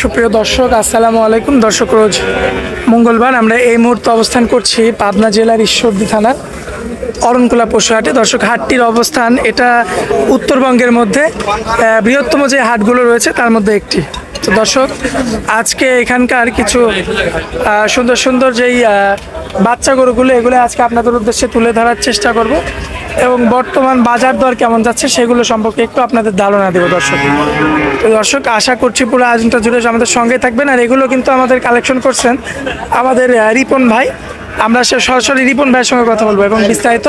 সুপ্রিয় দর্শক, আসসালামু আলাইকুম। দর্শক, রোজ মঙ্গলবার আমরা এই মুহূর্তে অবস্থান করছি পাবনা জেলার ঈশ্বরদী থানার অরণকুলা পশুহাটে দর্শক, হাটটির অবস্থান এটা উত্তরবঙ্গের মধ্যে বৃহত্তম যে হাটগুলো রয়েছে তার মধ্যে একটি। তো দর্শক, আজকে এখানকার কিছু সুন্দর সুন্দর যেই বাচ্চা গরুগুলো, এগুলো আজকে আপনাদের উদ্দেশ্যে তুলে ধরার চেষ্টা করব। এবং বর্তমান বাজার দর কেমন যাচ্ছে সেগুলো সম্পর্কে একটু আপনাদের ধারণা দেবো, দর্শক। তো দর্শক, আশা করছি পুরো আয়োজনটা জুড়ে আমাদের সঙ্গে থাকবেন। আর এগুলো কিন্তু আমাদের কালেকশন করছেন আমাদের রিপন ভাই। আমরা সরাসরি রিপন ভাইয়ের সঙ্গে কথা বলব এবং বিস্তারিত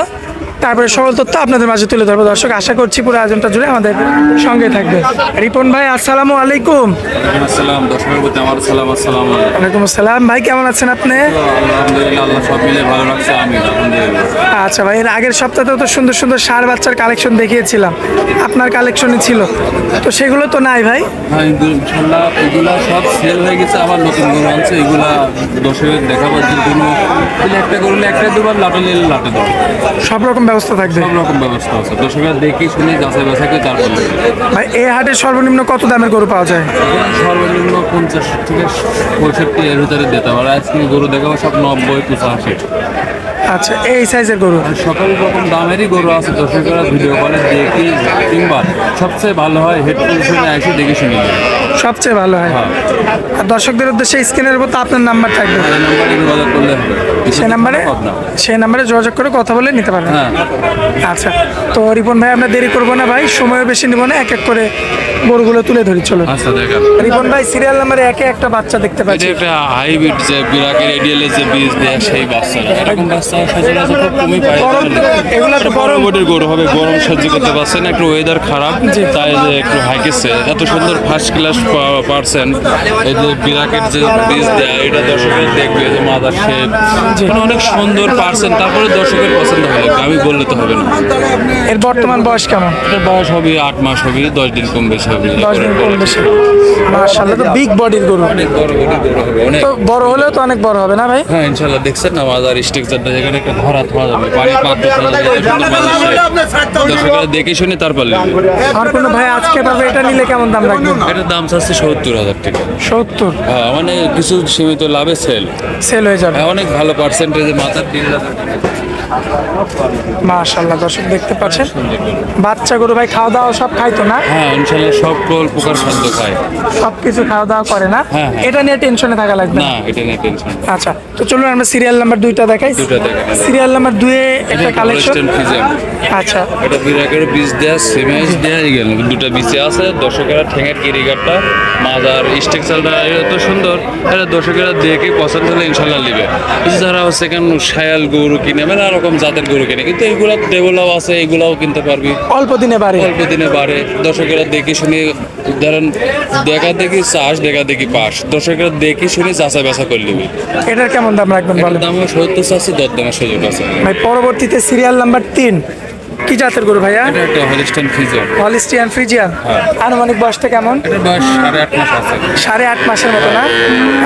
তারপরে সকল তথ্য আপনাদের মাঝে তুলে ধরবো। দর্শক আশা করছি পুরো আয়োজনটা জুড়ে আমাদের সঙ্গে থাকবে। রিপন ভাই আসসালামু আলাইকুম। ওয়ালাইকুম আসসালাম। ভাই কেমন আছেন আপনি? আচ্ছা ভাই এর আগের সপ্তাহেও তো সুন্দর সুন্দর সার বাচ্চার কালেকশন দেখিয়েছিলাম। আপনার কালেকশনে ছিল। তো সেগুলো তো নাই ভাই? হ্যাঁ কিন্তু ইনশাল্লাহ এগুলা সব সেল হয়ে গেছে আবার নতুন গরু আনছে। এগুলা দর্শকের দেখাবার জন্য একটা করলে একটা দুবার লাটে নিলে লাটে দেবো। সব রকম ব্যবস্থা থাকবে? সব রকম ব্যবস্থা আছে। দর্শকের দেখে শুনে যাচাই বাছাই করে তারপর। ভাই এই হাটে সর্বনিম্ন কত দামের গরু পাওয়া যায়? সর্বনিম্ন পঞ্চাশ থেকে পঁয়ষট্টি এর ভিতরে দিতে পারে। আজকে গরু দেখাবো সব নব্বই পঁচাশি। আচ্ছা এই সাইজের গরু? সকল রকম দামেরই গরু আছে। দর্শকেরা ভিডিও কলে দেখি কিংবা সবচেয়ে ভালো হয় হেডফোন শুনে এসে দেখে শুনে সবচেয়ে ভালো হয়। হ্যাঁ। দর্শকদের উদ্দেশ্যে স্ক্রিনের উপর তো আপনার নাম্বার থাকবে। সেই নাম্বারে সেই নাম্বারে যোগাযোগ করে কথা বলে নিতে পারবেন। হ্যাঁ। আচ্ছা তো রিপন ভাই আমরা দেরি করব না ভাই সময় বেশি নিব না এক এক করে গরুগুলো তুলে ধরি চলো আচ্ছা রিপন ভাই সিরিয়াল নাম্বারে একে একটা বাচ্চা দেখতে এটা পাচ্ছি। একটা হাইব্রিড যে বিরাকের এডিএলের যে বীজ দেয় সেই বাচ্চাটা। এরকম বাচ্চা সচরাচর খুব কমই এগুলো তো বড় গরম। বডির গরু হবে গরম সহ্য করতে পারছে না একটু ওয়েদার খারাপ তাই যে একটু হাইকেছে এত সুন্দর ফার্স্ট ক্লাস পারছেন এই যে বিরাকের যে বীজ দেয় এটা দর্শকের দেখবে যে মাদার শেপ মানে অনেক সুন্দর পারছেন তারপরে দর্শকের পছন্দ হবে আমি বললে তো হবে না। এর বর্তমান বয়স কেমন? এটা বয়স হবে আট মাস হবে দশ দিন কম বেশি হবে। দশ দিন কম বেশি মার্শাল্লাহ তো বিগ বডির গরু। অনেক বড় গরু হবে অনেক। তো বড় হলেও তো অনেক বড় হবে না ভাই? হ্যাঁ ইনশাল্লাহ দেখছেন না মাজার স্ট্রাকচারটা যেখানে একটা ধরা ধরা যাবে পানি পাত্র দেখে শুনে তারপর নেবে। আর কোনো ভাই আজকে পাবে এটা নিলে কেমন দাম রাখবেন? এটার দাম চাচ্ছে সত্তর হাজার টাকা। সত্তর হ্যাঁ মানে কিছু সীমিত লাভে সেল সেল হয়ে যাবে। হ্যাঁ অনেক ভালো পার্সেন্টেজে মাথার তিন হাজার মাশাল্লাহ দর্শক দেখতে পাচ্ছেন? বাচ্চা গরু ভাই খাওয়া দাওয়া সব খাইতো না? হ্যাঁ ইনশাল্লাহ সব প্রল প্রকার খাদ্য খায়। সব কিছু খাওয়া দাওয়া করে না? হ্যাঁ, হ্যাঁ। এটা নিয়ে টেনশনে থাকা লাগবে না? এটা নিয়ে টেনশন আচ্ছা তো চলুন আমরা সিরিয়াল নাম্বার দুইটা দেখাই। সিরিয়াল নাম্বার দুয়ে একটা কালেকশন আচ্ছা। এটা বিরাকের বীজ দেয়া সেমাইজ দেয়া গেল দুটা বিচে আছে দর্শকেরা ঠেঙের কিরিগারটা মাজার স্ট্রাকচারটা এত সুন্দর। এটা দর্শকেরা দেখে পছন্দ হলে ইনশাল্লাহ নেবে। যারা হচ্ছে কেন শায়াল গরু কিনে মানে এরকম জাতের গরু কিনে। কিন্তু এইগুলো ডেভেলপ আছে এগুলাও কিনতে পারবি। অল্প দিনে বাড়ে। অল্প দিনে বাড়ে। দর্শকেরা দেখে শুনে ধরেন দেখা দেখি চাষ দেখা দেখি পাস। দর্শকেরা দেখে শুনে চাষা বেচা করে নিবি। এটার কেমন দাম রাখবেন দাম সত্তর চাষে দর দামের সুযোগ আছে। ভাই পরবর্তীতে সিরিয়াল নাম্বার তিন। কি জাতের গরু ভাইয়া? এটা একটা হলিস্টিয়ান ফ্রিজিয়ান হ্যাঁ। আনুমানিক বয়সটা কেমন? এটার বয়স সাড়ে আট মাস আছে। সাড়ে আট মাসের মতো না?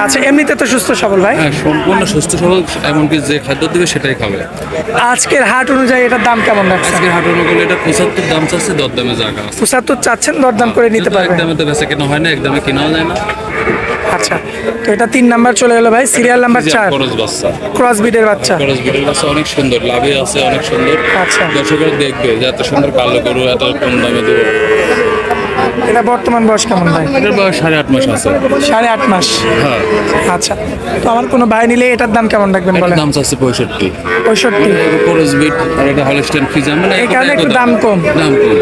আচ্ছা এমনিতে তো সুস্থ সবল ভাই? হ্যাঁ সম্পূর্ণ সুস্থ সবল এমনকি যে খাদ্য দেবে সেটাই খাবে। আজকের হাট অনুযায়ী এটার দাম কেমন রাখছে আজকে হাট অনুকূলে এটা পঁচাত্তর দাম চাচ্ছে দর দামে জায়গা আছে। পঁচাত্তর চাচ্ছেন দরদাম করে নিতে কিন্তু পারবেন। একদমে তো বেচা কেনা হয় না একদমে কেনাও যায় না। আচ্ছা তো এটা তিন নাম্বার চলে গেল ভাই সিরিয়াল নাম্বার চার। খরচ বাচ্চা। ক্রস বিডের বাচ্চা। ক্রস বিডের বাচ্চা অনেক সুন্দর লাভে আছে অনেক সুন্দর। আচ্ছা। দর্শকরা দেখবে যে এত সুন্দর কালো গরু এত কম দামে দেবো। এটা বর্তমান বয়স কেমন ভাই? এটার বয়স সাড়ে আট মাস আছে। সাড়ে আট মাস? হ্যাঁ। আচ্ছা তো আমার কোনো ভাই নিলে এটার দাম কেমন রাখবেন বলেন? দাম চাচ্ছে পঁয়ষট্টি। পঁয়ষট্টি? খরচ বিট আর এটা হলস্টেন ফিজাম মানে এই কারণে একটু দাম। কম। দাম কম।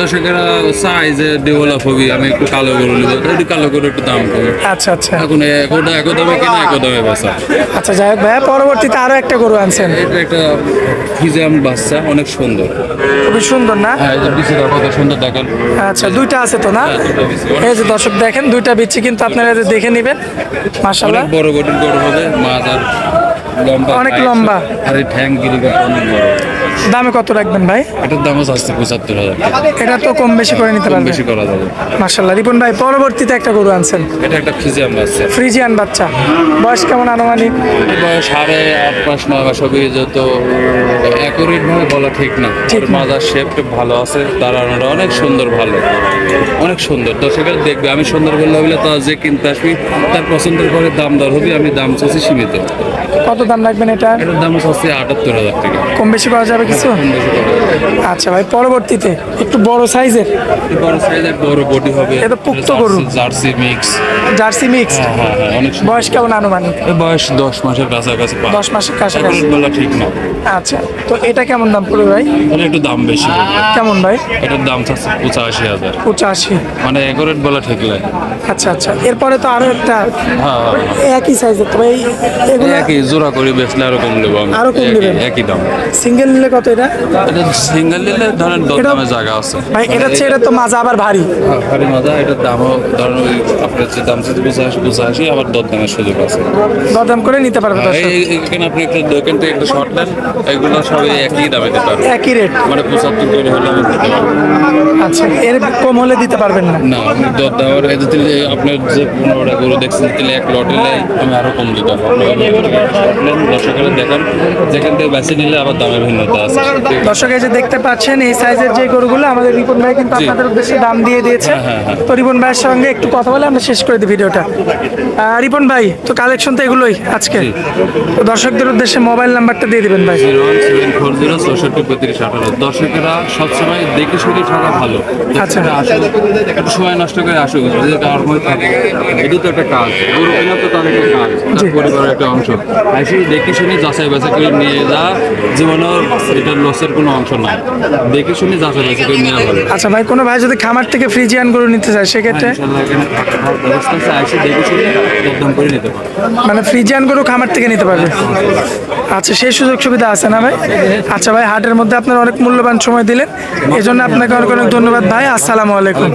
দর্শকেরা চাই যে ডেভেলপ হবি আমি একটু কালো গরু নিব। একটু কালো গরু একটু দাম কম। আচ্ছা আচ্ছা। এখন একটা এক দামে কিনা এক দামে বেচা আচ্ছা যাই হোক ভাইয়া পরবর্তীতে আরও একটা গরু আনছেন। এটা একটা ফিজাম বাচ্চা অনেক সুন্দর। খুবই সুন্দর না? হ্যাঁ এটা কত সুন্দর দেখেন। আচ্ছা দুইটা আছে তো? না। এই যে দর্শক দেখেন দুইটা বিচ্ছি কিন্তু আপনারা দেখে নেবেন মাসাল্লাহ অনেক বড় বড় হবে মাছ আর লম্বা অনেক লম্বা। আর ঠ্যাং গিরি অনেক বড় দামে কত রাখবেন ভাই? এটার দাম আছে আসছে পঁচাত্তর হাজার এটা তো কম বেশি করে নিতে কম পারবে বেশি করা যাবে। মার্শাল্লাহ রিপন ভাই পরবর্তীতে একটা গরু আনছেন। এটা একটা ফিজিয়াম আছে ফ্রিজিয়ান বাচ্চা। বয়স কেমন আনুমানিক? বয়স সাড়ে আট মাস নয় মাস হবে যত অ্যাকুরেট ভাবে বলা ঠিক না। মাজার শেপটা ভালো আছে দাঁড়ানোটা অনেক সুন্দর ভালো। অনেক সুন্দর। দর্শকের দেখবে আমি সুন্দর বললে হলে তো যে কিনতে আসবি তার পছন্দের করে দাম দর হবে আমি দাম চাচ্ছি সীমিত। কত দাম রাখবেন এটা? এটার দাম চাচ্ছি আটাত্তর হাজার টাকা। কম বেশি করা যাবে কিছু। আচ্ছা ভাই পরবর্তীতে একটু বড় সাইজের? বড় সাইজের বড় বডি হবে। এটা পুক্ত গরু। জার্সি মিক্স জার্সি মিক্স হ্যাঁ হ্যাঁ হ্যাঁ। বয়স কেমন আনুমানিক? বয়স দশ মাসের কাছাকাছি দশ মাসের কাছাকাছি। বলা ঠিক না। আচ্ছা তো এটা কেমন দাম পড়বে ভাই? একটু দাম বেশি কেমন ভাই? এটার দাম চাচ্ছে পঁচাশি হাজার। পঁচাশি। মানে অ্যাকুরেট বলা ঠিক লাগে আচ্ছা আচ্ছা এরপরে তো আরও একটা একই সাইজের এগুলো একই জোড়া করে বেচলে আরও কম নেব আরও কম নেবেন? একই দাম। সিঙ্গেল নিলে কত এটা? এটা সিঙ্গেল নিলে ধরেন এটা- দামে জায়গা আছে। ভাই এটা হচ্ছে এটা তো মাজা আবার ভারী। ভারী মাজা এটার দামও ধরেন ওই আপনার যে দাম চাচ্ছে পঁচাশি পঁচাশি আবার দর দামের সুযোগ আছে। দরদাম করে নিতে পারবে এই এখানে আপনি একটা দোকান থেকে একটা শর্ট নেন এগুলো সবই একই দামে দিতে পারবেন। একই রেট মানে পঁচাত্তর করে হলে দিতে পারব। আচ্ছা এর কম হলে দিতে পারবেন না? না আপনি দর দেওয়ার দিলে আপনার যে পনেরোটা গরু দেখছেন তাহলে এক লটে নেই আমি আরও কম দিতে পারব। দর্শকেরা দেখান যেখান থেকে বেছে নিলে আবার দামের ভিন্নতা আছে দর্শক এই যে দেখতে পাচ্ছেন এই সাইজের যে গরুগুলো আমাদের রিপন ভাই কিন্তু। আপনাদের উদ্দেশ্যে দাম দিয়ে দিয়েছে। হ্যাঁ, হ্যাঁ, হ্যাঁ। তো রিপন ভাইয়ের সঙ্গে একটু কথা বলে আমরা শেষ করে দিই ভিডিওটা। রিপন ভাই তো কালেকশন তো এগুলোই আজকে। তো দর্শকদের উদ্দেশ্যে মোবাইল নাম্বারটা দিয়ে দিবেন ভাই। Zero one seven four zero চৌষট্টি পঁয়ত্রিশ আঠারো। দর্শকেরা সবসময় দেখে শুনে থাকা ভালো। আচ্ছা। একটু সময় নষ্ট করে আসুক যদি নর্মাল থাকে। এটি তো একটা কাজ। গরু কেনা তো তাদের একটা কাজ। পরিবারের একটা অংশ। দেখে শুনে যাচাই বাছাই করে নিয়ে যা। জীবনের এটা লসের কোনো অংশ নাই। দেখে শুনে যাচাই বাছাই করে নেওয়া ভালো আচ্ছা ভাই কোনো ভাই যদি খামার থেকে ফ্রিজিয়ান গরু নিতে চায় সেক্ষেত্রে? ব্যবস্থা আছে আসি দেখে শুনে একদম করে নিতে পারে মানে ফ্রিজিয়ান গরু খামার থেকে নিতে পারবে? আচ্ছা সেই সুযোগ সুবিধা আছে না ভাই? আচ্ছা ভাই হাটের মধ্যে আপনার অনেক মূল্যবান সময় দিলেন। এই জন্য আপনাকে অনেক অনেক ধন্যবাদ ভাই। আসসালামু আলাইকুম।